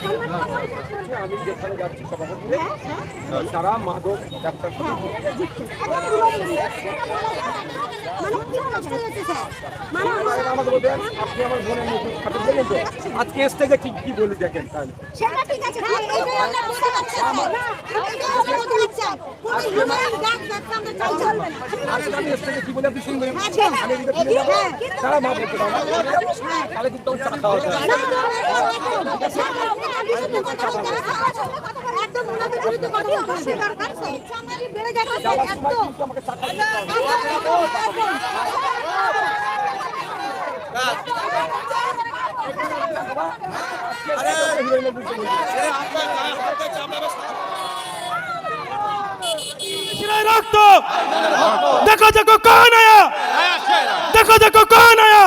আমি যেখানে যাচ্ছি সভাপতি তারা মাদক ব্যবসা আমাদের আপনি আমার বোনের মুখে খাতে বললেন তো আজকে স্টেজে কি বলি দেখেন তাহলে আচ্ছা, হ্যাঁ। তারা মা বলতে পারবে তাহলে কিন্তু চা খাওয়া रक्त देखो देखो कौन आया देखो देखो कौन आया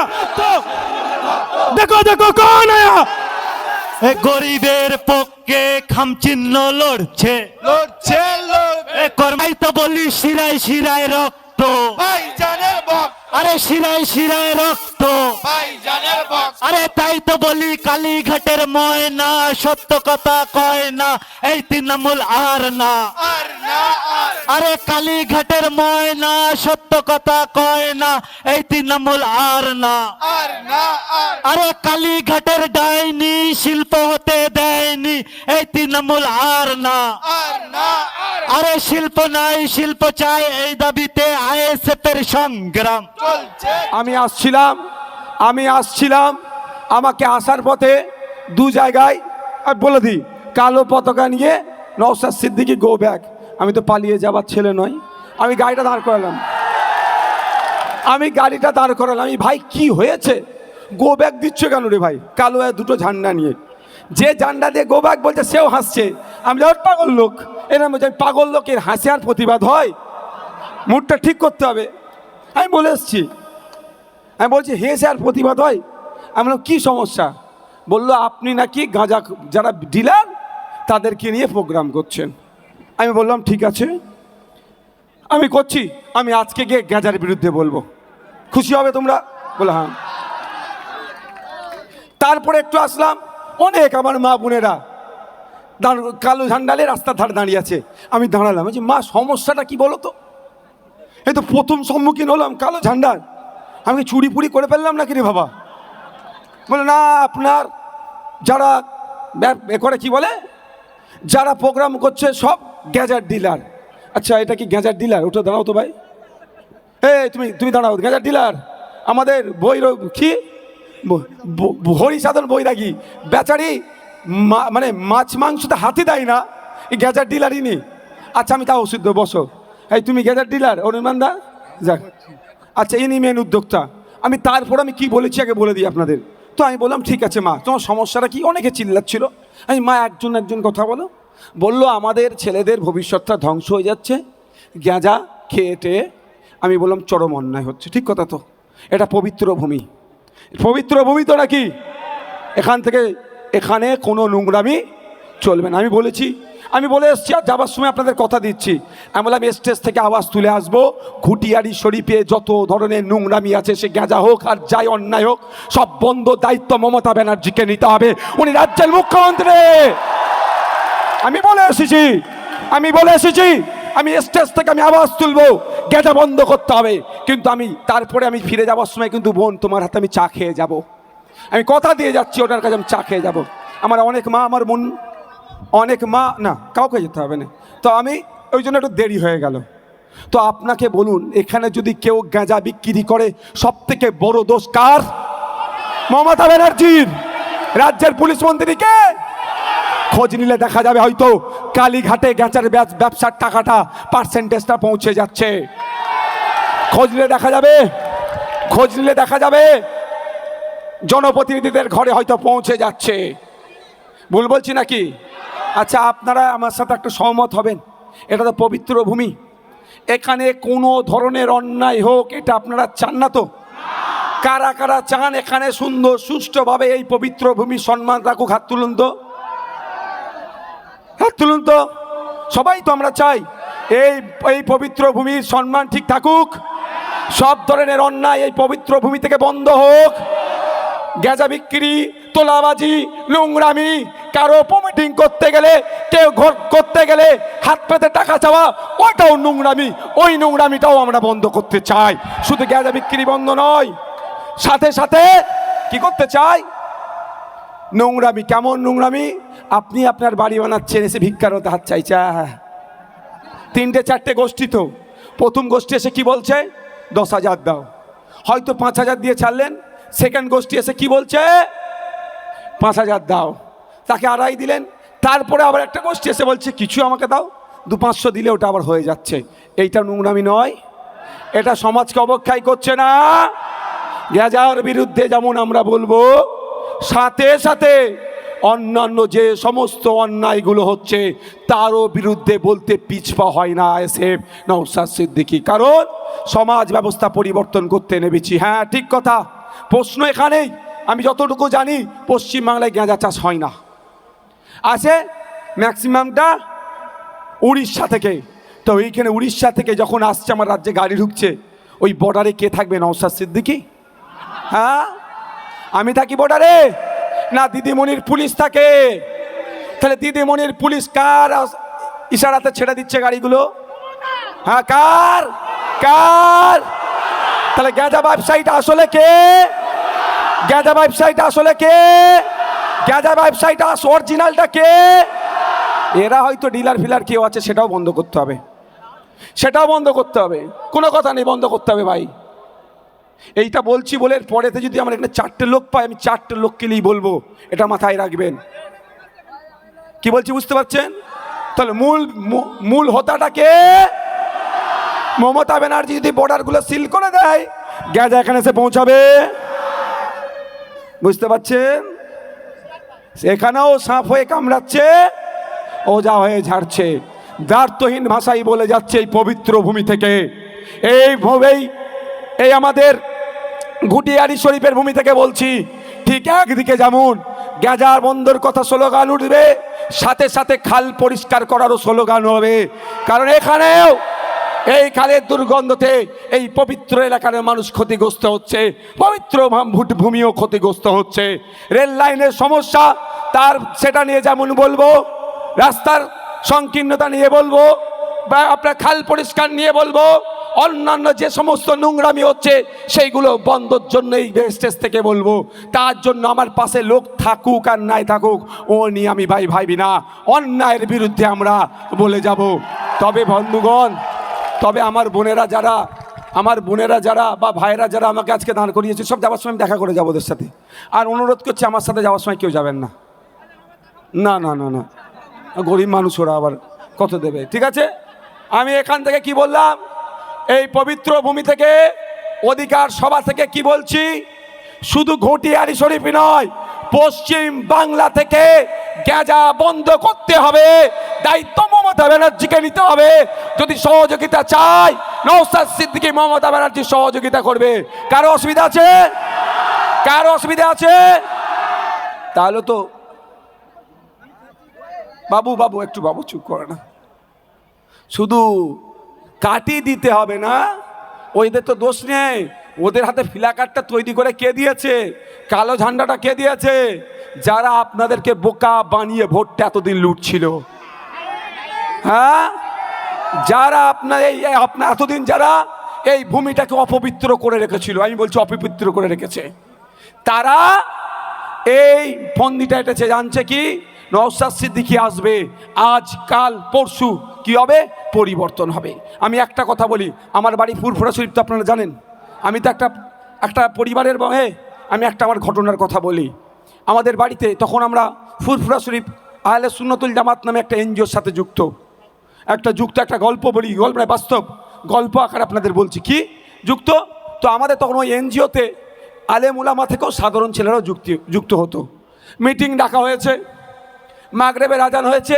देखो देखो कौन आया গরিবের পক্ষে খামচিহ্ন লড়ছে। লড়ছে কর্মাই তো বলি শিরায় শিরায় রক্ত। ভাই জানের বক আরে শিরায় শিরায় রক্ত। ভাই জানের বক আরে তাই তো বলি কালীঘাটের ময়না সত্য কথা কয় না এই তৃণমূল আর না। আর না আর। আরে কালীঘাটের ময়না সত্য কথা কয় না এই তৃণমূল আর না। আর না আর। আরে কালীঘাটের ডাইনি শিল্প হতে দেয়নি এই তৃণমূল আর না। আর না আর। আরে শিল্প নাই শিল্প চাই এই দাবিতে আইএসএফের সংগ্রাম। আমি আসছিলাম। আমি আসছিলাম, আমাকে আসার পথে দু জায়গায়, আমি বলে দিই, কালো পতাকা নিয়ে নওসাদ সিদ্দিকি গো ব্যাগ আমি তো পালিয়ে যাবার ছেলে নয় আমি গাড়িটা দাঁড় করালাম। আমি গাড়িটা দাঁড় করালাম, আমি, ভাই, কি হয়েছে? গো ব্যাগ দিচ্ছ কেন রে ভাই? কালো দুটো ঝান্ডা নিয়ে। যে ঝান্ডা দিয়ে গো ব্যাগ বলছে, সেও হাসছে। আমি ওর পাগল লোক। এরম বলছে আমি পাগল লোকের হাসি আর প্রতিবাদ হয়। মুডটা ঠিক করতে হবে। আমি বলে এসছি আমি বলছি, হে স্যার, প্রতিবাদ হয়? আমি বললাম, কী সমস্যা? বলল, আপনি নাকি গাঁজা, যারা ডিলার, তাদেরকে নিয়ে প্রোগ্রাম করছেন। আমি বললাম, ঠিক আছে। আমি করছি, আমি আজকে গিয়ে গাঁজার বিরুদ্ধে বলব। খুশি হবে তোমরা? বলে হ্যাঁ। তারপরে একটু আসলাম, অনেক আমার মা বোনেরা কালো ঝান্ডালে রাস্তার ধারে দাঁড়িয়ে আছে। আমি দাঁড়ালাম বলছি, মা, সমস্যাটা কি বলো তো? এই তো প্রথম সম্মুখীন হলাম কালো ঝান্ডার। আমি চুরি ফুরি করে ফেললাম নাকি রে বাবা? বলে, না, আপনার যারা এ করে কি বলে? যারা প্রোগ্রাম করছে সব গ্যাজার ডিলার আচ্ছা এটা কি গ্যাজার ডিলার ওটা দাঁড়াও তো ভাই। এই, তুমি তুমি দাঁড়াও গ্যাজার ডিলার আমাদের বই কি? হরি ব- বই রাখি বেচারি মানে মাছ মাংস তো হাতে দেয় না। এই গ্যাজার ডিলারই নি আচ্ছা আমি তাও ওষুধ বসো। এই, তুমি গ্যাজার ডিলার অনির্বাণ দা? যাক। আচ্ছা ইনি মেন উদ্যোক্তা। আমি তারপর আমি কি বলেছি আগে বলে দিই আপনাদের। তো আমি বললাম, ঠিক আছে মা, তোমার সমস্যাটা কি? অনেকে চিল্লাচ্ছিল। আমি, মা, একজন একজন কথা বলো। বলল, আমাদের ছেলেদের ভবিষ্যৎটা ধ্বংস হয়ে যাচ্ছে। গ্যাঁজা খেয়ে টেয়ে আমি বললাম, চরম অন্যায় হচ্ছে। ঠিক কথা তো। এটা পবিত্র ভূমি। পবিত্র ভূমি তো নাকি এখান থেকে, এখানে কোনো নোংরামি চলবে না। আমি বলেছি আমি বলে এসছি, আর যাবার সময় আপনাদের কথা দিচ্ছি। আমি বললাম স্টেজ থেকে আওয়াজ তুলে আসব। ঘুটিয়ারি শরীফে যত ধরনের নোংরামি আছে, সে গেঁজা হোক আর যাই অন্যায় হোক, সব বন্ধ দায়িত্ব মমতা ব্যানার্জিকে নিতে হবে। উনি রাজ্যের মুখ্যমন্ত্রী! আমি বলে এসেছি, আমি বলে এসেছি, আমি স্টেজ থেকে আমি আওয়াজ তুলবো। গেঁজা বন্ধ করতে হবে। কিন্তু আমি, তারপরে আমি ফিরে যাওয়ার সময় কিন্তু বোন, তোমার হাতে আমি চা খেয়ে যাব। আমি কথা দিয়ে যাচ্ছি ওটার কাছে আমি চা খেয়ে যাব। আমার অনেক মা, আমার বোন অনেক মা, না, কাউকে যেতে হবে না। তো আমি ওই জন্য একটু দেরি হয়ে গেল। তো আপনাকে বলুন, এখানে যদি কেউ গাঁজা বিক্রি করে সব থেকে বড় দোষ কার? মমতা ব্যানার্জির। রাজ্যের পুলিশ মন্ত্রীকে। খোঁজ নিলে দেখা যাবে হয়তো কালীঘাটে গ্যাঁচার ব্যবসার টাকাটা পার্সেন্টেজটা পৌঁছে যাচ্ছে। খোঁজ নিলে দেখা যাবে। খোঁজ নিলে দেখা যাবে। জনপ্রতিনিধিদের ঘরে হয়তো পৌঁছে যাচ্ছে। ভুল বলছি নাকি? আচ্ছা আপনারা আমার সাথে একটু সহমত হবেন। এটা তো পবিত্র ভূমি। এখানে কোনো ধরনের অন্যায় হোক, এটা আপনারা চান না তো? কারা কারা চান এখানে সুন্দর, সুষ্ঠুভাবে এই পবিত্র ভূমি সম্মান রাখুক? হাত তুলুন তো। হাত তুলুন তো। সবাই তো আমরা চাই এই এই পবিত্র ভূমির সম্মান ঠিক থাকুক। সব ধরনের অন্যায় এই পবিত্র ভূমি থেকে বন্ধ হোক। গ্যাজা বিক্রি, তোলাবাজি, নোংরামি কারও মিটিং করতে গেলে, কেউ ঘর করতে গেলে হাত পেতে টাকা চাওয়া, ওইটাও নোংরামি, ওই নোংরামিটাও আমরা বন্ধ করতে চাই। শুধু গ্যাজা বিক্রি বন্ধ নয়, সাথে সাথে কি করতে চাই? নোংরামি, কেমন নোংরামি? আপনি আপনার বাড়ি বানাচ্ছেন, এসে ভিক্ষার হতে হাত চাইছে। তিনটে, চারটে গোষ্ঠী তো। প্রথম গোষ্ঠী এসে কি বলছে? দশ হাজার দাও। হয়তো পাঁচ হাজার দিয়ে ছাড়লেন। সেকেন্ড গোষ্ঠী এসে কি বলছে? পাঁচ হাজার দাও। তাকে আড়াই দিলেন। তারপরে আবার একটা গোষ্ঠী এসে বলছে, কিছু আমাকে দাও, দু পাঁচশো দিলে ওটা আবার হয়ে যাচ্ছে। এইটা নোংরামি নয়। এটা সমাজকে অবক্ষয় করছে না। গ্যাজার বিরুদ্ধে যেমন আমরা বলব, সাথে সাথে অন্যান্য যে সমস্ত অন্যায়গুলো হচ্ছে, তারও বিরুদ্ধে বলতে পিছপা হয় না এসে নৌসাদ সিদ্দিকি। কারণ সমাজ ব্যবস্থা পরিবর্তন করতে নেমেছি। হ্যাঁ ঠিক কথা। প্রশ্ন এখানেই। আমি যতটুকু জানি, পশ্চিমবাংলায় গাঁজা চাষ হয় না। আছে ম্যাক্সিমামটা উড়িষ্যা থেকে। তো এইখানে উড়িষ্যা থেকে যখন আসছে, আমার রাজ্যে গাড়ি ঢুকছে, ওই বর্ডারে কে থাকবে নৌসাদ সিদ্দিকি? হ্যাঁ? আমি থাকি বর্ডারে না, দিদিমণির পুলিশ থাকে। তাহলে দিদিমণির পুলিশ কার ইশারাতে ছেড়ে দিচ্ছে গাড়িগুলো? হ্যাঁ কার? কার? তাহলে গ্যাজা ব্যবসায়ীটা আসলে কে? গ্যাজা ব্যবসায়ীটা আসলে কে? গ্যাজা ব্যবসায়ীটা অরিজিনালটা কে? এরা হয়তো ডিলার ফিলার কেউ আছে, সেটাও বন্ধ করতে হবে। সেটাও বন্ধ করতে হবে। কোনো কথা নেই, বন্ধ করতে হবে ভাই। এইটা বলছি বলে পরেতে যদি আমার এখানে চারটে লোক পাই আমি চারটে লোককে নিয়েই বলব। এটা মাথায় রাখবেন। কি বলছি, বুঝতে পারছেন? তাহলে মূল মূল হোতাটাকে মমতা ব্যানার্জি যদি বর্ডারগুলো সিল করে দেয় গ্যাজা এখানে এসে পৌঁছাবে। বুঝতে পারছেন? এখানেও সাপ হয়ে কামড়াচ্ছে। ওজা হয়ে ঝাড়ছে। দার্থহীন ভাষাই বলে যাচ্ছে এই পবিত্র ভূমি থেকে। এইভাবেই এই আমাদের ঘুটিয়ারি শরীফের ভূমি থেকে বলছি। ঠিক একদিকে যেমন গ্যাজার বন্দর কথা স্লোগান উঠবে, সাথে সাথে খাল পরিষ্কার করারও স্লোগান হবে। কারণ এখানেও এই খালের দুর্গন্ধতে এই পবিত্র এলাকার মানুষ ক্ষতিগ্রস্ত হচ্ছে। পবিত্র ভূমিও ক্ষতিগ্রস্ত হচ্ছে। রেল লাইনের সমস্যা, তার সেটা নিয়ে যেমন বলব, রাস্তার সংকীর্ণতা নিয়ে বলব, বা আপনার খাল পরিষ্কার নিয়ে বলব, অন্যান্য যে সমস্ত নোংরামি হচ্ছে, সেইগুলো বন্ধর জন্য এই স্টেজ থেকে বলব। তার জন্য আমার পাশে লোক থাকুক আর নাই থাকুক, ও নিয়ে আমি ভাই ভাইবি না। অন্যায়ের বিরুদ্ধে আমরা বলে যাব। তবে বন্ধুগণ তবে আমার বোনেরা যারা, আমার বোনেরা যারা বা ভাইয়েরা যারা আমাকে আজকে দাঁড় করিয়েছে, সব যাওয়ার সময় দেখা করে যাব ওদের সাথে। আর অনুরোধ করছি আমার সাথে যাওয়ার সময় কেউ যাবেন না। না না না না। গরিব মানুষ ওরা আবার কত দেবে? ঠিক আছে? আমি এখান থেকে কি বললাম? এই পবিত্র ভূমি থেকে, অধিকার সভা থেকে কি বলছি? শুধু ঘটিয়ারি শরীফই নয়, পশ্চিম বাংলা থেকে গ্যাজা বন্ধ করতে হবে, দায়িত্ব মমতা ব্যানার্জিকে নিতে হবে। যদি সহযোগিতা চাই নৌসাদ সিদ্দিকি মমতা ব্যানার্জি সহযোগিতা করবে। কারও অসুবিধা আছে? কারও অসুবিধা আছে? তাহলে তো বাবু বাবু, একটু বাবু চুপ করে না। শুধু কাটি দিতে হবে না, ওইদের তো দোষ নেই। ওদের হাতে ফিলাকারটা তৈরি করে কে দিয়েছে? কালো ঝান্ডাটা কে দিয়েছে? যারা আপনাদেরকে বোকা বানিয়ে ভোটটা এতদিন লুটছিল। হ্যাঁ? যারা আপনার এই আপনার এতদিন যারা এই ভূমিটাকে অপবিত্র করে রেখেছিল, আমি বলছি অপবিত্র করে রেখেছে। তারা এই ফন্দিটা এটেছে, জানছে কি? নওসাদ সিদ্দিকি আসবে, আজ, কাল, পরশু, কি হবে? পরিবর্তন হবে। আমি একটা কথা বলি, আমার বাড়ি ফুরফুরা শরীফ তো আপনারা জানেন। আমি তো একটা একটা পরিবারের বহে আমি একটা আমার ঘটনার কথা বলি। আমাদের বাড়িতে তখন আমরা ফুরফুরা শরীফ আহলে সুন্নতুল জামাত নামে একটা এনজিওর সাথে যুক্ত। একটা যুক্ত একটা গল্প বলি, গল্প বাস্তব গল্প আকারে আপনাদের বলছি। কি? যুক্ত? তো আমাদের তখন ওই এনজিওতে আলেম উলামা থেকেও সাধারণ ছেলেরাও যুক্তি, যুক্ত হতো। মিটিং ডাকা হয়েছে, মাগরেবের আজান হয়েছে,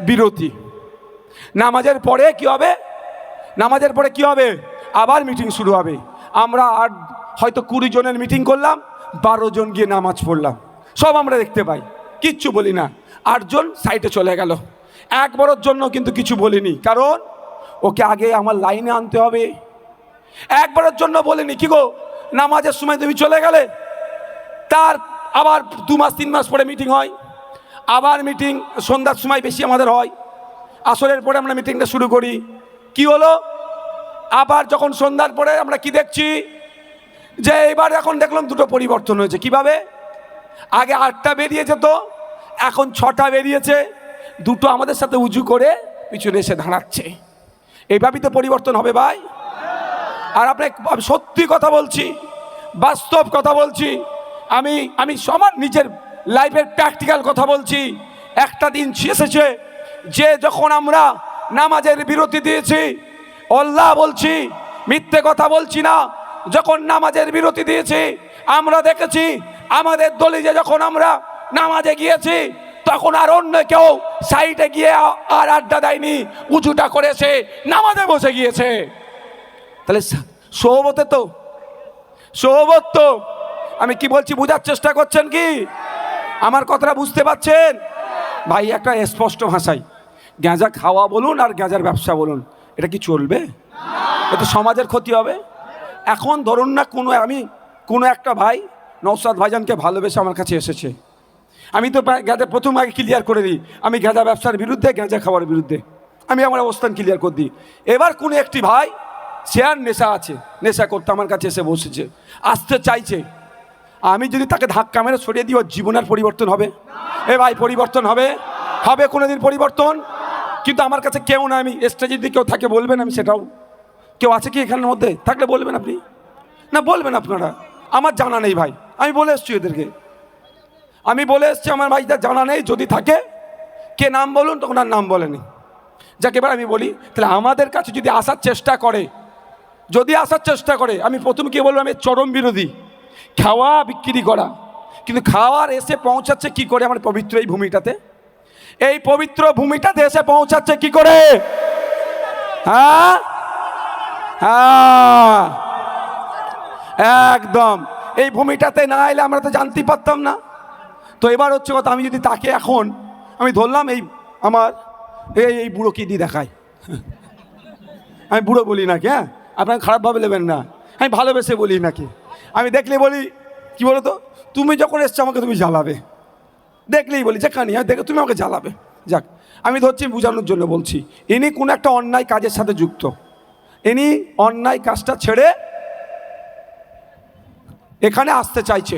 বিরতি। নামাজের পরে কি হবে? নামাজের পরে কি হবে? আবার মিটিং শুরু হবে। আমরা আর হয়তো কুড়ি জনের মিটিং করলাম, বারো জন গিয়ে নামাজ পড়লাম। সব আমরা দেখতে পাই। কিচ্ছু বলি না। আটজন সাইডে চলে গেল। একবারের জন্য কিন্তু কিছু বলিনি। কারণ ওকে আগে আমার লাইনে আনতে হবে। একবারের জন্য বলিনি। কি গো? নামাজের সময় তুমি চলে গেলে? তার আবার দু মাস, তিন মাস পরে মিটিং হয়। আবার মিটিং সন্ধ্যার সময় বেশি আমাদের হয়। আসরের পরে আমরা মিটিংটা শুরু করি। কি হলো? আবার যখন সন্ধ্যার পরে আমরা কি দেখছি? যে এবার এখন দেখলাম দুটো পরিবর্তন হয়েছে। কীভাবে? আগে আটটা বেরিয়ে যেত, এখন ছটা বেরিয়েছে। দুটো আমাদের সাথে উঁচু করে পিছনে এসে দাঁড়াচ্ছে। এইভাবেই তো পরিবর্তন হবে ভাই। আর আপনাকে আমি সত্যি কথা বলছি, বাস্তব কথা বলছি। আমি আমি সবার নিজের লাইফের প্র্যাকটিক্যাল কথা বলছি। একটা দিন এসেছে যে যখন আমরা নামাজের বিরতি দিয়েছি অল্লাহ বলছি, মিথ্যে কথা বলছি না। যখন নামাজের বিরতি দিয়েছি, আমরা দেখেছি, আমাদের দলিজে যখন আমরা নামাজে গিয়েছি, তখন আর অন্য কেউ সাইডে গিয়ে আর আড্ডা দেয়নি উঁচুটা করেছে নামাজে বসে গিয়েছে। তাহলে সৌবতে তো, সৌবত তো। আমি কি বলছি, বোঝার চেষ্টা করছেন কি? আমার কথাটা বুঝতে পারছেন? ভাই, একটা স্পষ্ট ভাষায়, গাঁজা খাওয়া বলুন আর গাঁজার ব্যবসা বলুন। এটা কি চলবে? এটা সমাজের ক্ষতি হবে। এখন ধরুন না কোনো, আমি কোনো একটা ভাই নৌসাদ ভাইজানকে ভালোবেসে আমার কাছে এসেছে। আমি তো গাঁজা প্রথম আগে ক্লিয়ার করে দিই, আমি গাঁজা ব্যবসার বিরুদ্ধে, গাঁজা খাওয়ার বিরুদ্ধে। আমি আমার অবস্থান ক্লিয়ার করে দিই। এবার কোনো একটি ভাই, সে আর নেশা আছে, নেশা করতে আমার কাছে এসে বসেছে, আসতে চাইছে। আমি যদি তাকে ধাক্কা মেরে সরিয়ে দিই, ওর জীবনের পরিবর্তন হবে। এ ভাই, পরিবর্তন হবে। হবে কোনোদিন পরিবর্তন? কিন্তু আমার কাছে কেউ না, আমি স্টেজে যদি কেউ থাকে বলবেন আমি সেটাও। কেউ আছে কি এখানের মধ্যে? থাকলে বলবেন আপনি। না, বলবেন আপনারা। আমার জানা নেই ভাই। আমি বলে এসছি এদেরকে আমি বলে এসছি, আমার ভাইদের জানা নেই, যদি থাকে, কে নাম বলুন, তখন আর নাম বলেনি। যাকে, এবার আমি বলি, তাহলে আমাদের কাছে যদি আসার চেষ্টা করে, যদি আসার চেষ্টা করে, আমি প্রথম কি বলব, আমি চরম বিরোধী। খাওয়া, বিক্রি করা। কিন্তু খাওয়ার এসে পৌঁছাচ্ছে কি করে আমার পবিত্র এই ভূমিটাতে? এই পবিত্র ভূমিটাতে এসে পৌঁছাচ্ছে কি করে? হ্যাঁ? হ্যাঁ। একদম। এই ভূমিটাতে না এলে আমরা তো জানতেই পারতাম না। তো এবার হচ্ছে কথা, আমি যদি তাকে এখন, আমি ধরলাম এই আমার, এই এই বুড়ো কি দিয়ে দেখায়। আমি বুড়ো বলি নাকি হ্যাঁ? আপনাকে খারাপভাবে নেবেন না। আমি ভালোবেসে বলি নাকি। আমি দেখলে বলি, কি বলো তো তুমি যখন এসছো, আমাকে তুমি জ্বালাবে। দেখলেই বলি যে কানি আমি দেখে, তুমি আমাকে জ্বালাবে। যাক, আমি ধরছি বোঝানোর জন্য বলছি, ইনি কোন একটা অন্যায় কাজের সাথে যুক্ত। ইনি অন্যায় কাজটা ছেড়ে এখানে আসতে চাইছে।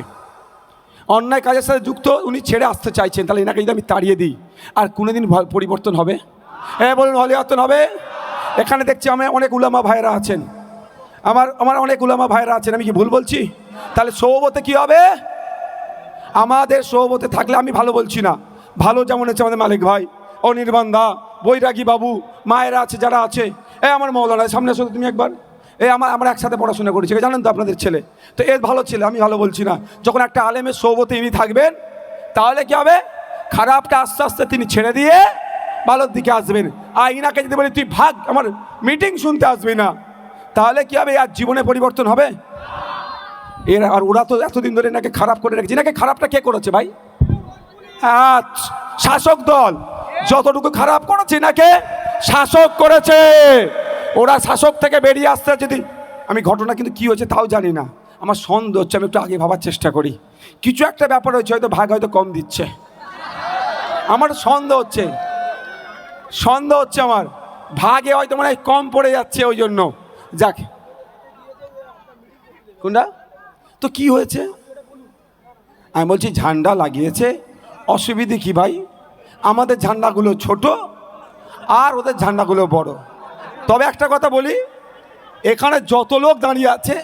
অন্যায় কাজের সাথে যুক্ত উনি ছেড়ে আসতে চাইছেন, তাহলে এনাকে যদি আমি তাড়িয়ে দিই, আর কোনোদিন পরিবর্তন হবে? হ্যাঁ বলুন হলিয়াতন হবে। এখানে দেখছি আমার অনেক উলামা ভাইরা আছেন। আমার আমার অনেক উলামা ভাইরা আছেন, আমি কি ভুল বলছি? তাহলে সৌবতে কি হবে? আমাদের সৌবতে থাকলে আমি ভালো বলছি না। ভালো যেমন হচ্ছে আমাদের মালিক ভাই। অনির্বাণ দা বৈরাগী বাবু, মায়েরা আছে, যারা আছে। এ আমার মৌলানা, সামনে তো তুমি একবার। এ আমার, আমরা একসাথে পড়াশোনা করেছি। জানেন তো আপনাদের ছেলে। তো এর ভালো ছেলে, আমি ভালো বলছি না। যখন একটা আলেমের সৌবতে ইনি থাকবেন, তাহলে কি হবে? খারাপটা আস্তে আস্তে তিনি ছেড়ে দিয়ে ভালোর দিকে আসবেন। আর ইনাকে যদি বলি, তুই ভাগ, আমার মিটিং শুনতে আসবি না। তাহলে কি হবে? আর জীবনে পরিবর্তন হবে? এর আর ওরা তো এতদিন ধরে এনাকে খারাপ করে রেখেছে। এনাকে খারাপটা কে করেছে ভাই? শাসক দল যতটুকু খারাপ করেছে এনাকে শাসক করেছে। ওরা শাসক থেকে বেরিয়ে আসতে যদি আমি ঘটনা কিন্তু কি হয়েছে তাও জানি না। আমার সন্দেহ হচ্ছে, আমি একটু আগে ভাবার চেষ্টা করি। কিছু একটা ব্যাপার হয়েছে, হয়তো ভাগ হয়তো কম দিচ্ছে। আমার সন্দেহ হচ্ছে সন্দেহ হচ্ছে আমার। ভাগে হয়তো মনে কম পড়ে যাচ্ছে ওই জন্য। যাক। কোনটা? তো কি হয়েছে? আমি বলছি, ঝান্ডা লাগিয়েছে। অসুবিধে কি ভাই? আমাদের ঝান্ডাগুলো ছোট আর ওদের ঝান্ডাগুলো বড়। তবে একটা কথা বলি, এখানে যত লোক দাঁড়িয়ে আছে,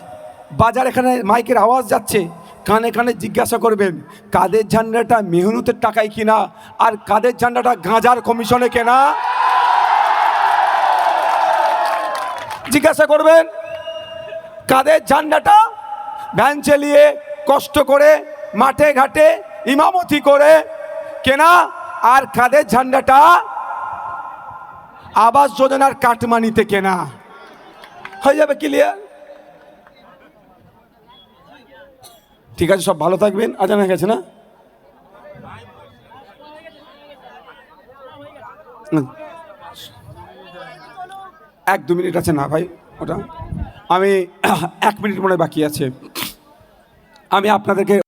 বাজার এখানে মাইকের আওয়াজ যাচ্ছে, কানে কানে জিজ্ঞাসা করবেন, কাদের ঝান্ডাটা মেহনতের টাকায় কিনা আর কাদের ঝান্ডাটা গাঁজার কমিশনে কেনা? জিজ্ঞাসা করবেন, কাদের ঝান্ডাটা ভ্যান চালিয়ে কষ্ট করে মাঠে ঘাটে ইমামতি করে কেনা আর কাদের ঝান্ডাটা? আবাস যোজনার কাটমানিতে কেনা। হয়ে যাবে ক্লিয়ার ঠিক আছে, সব ভালো থাকবেন। আজান হয়ে গেছে না? এক দু মিনিট আছে না ভাই, ওটা। আমি এক মিনিট মনে বাকি আছে। আমি আপনাদেরকে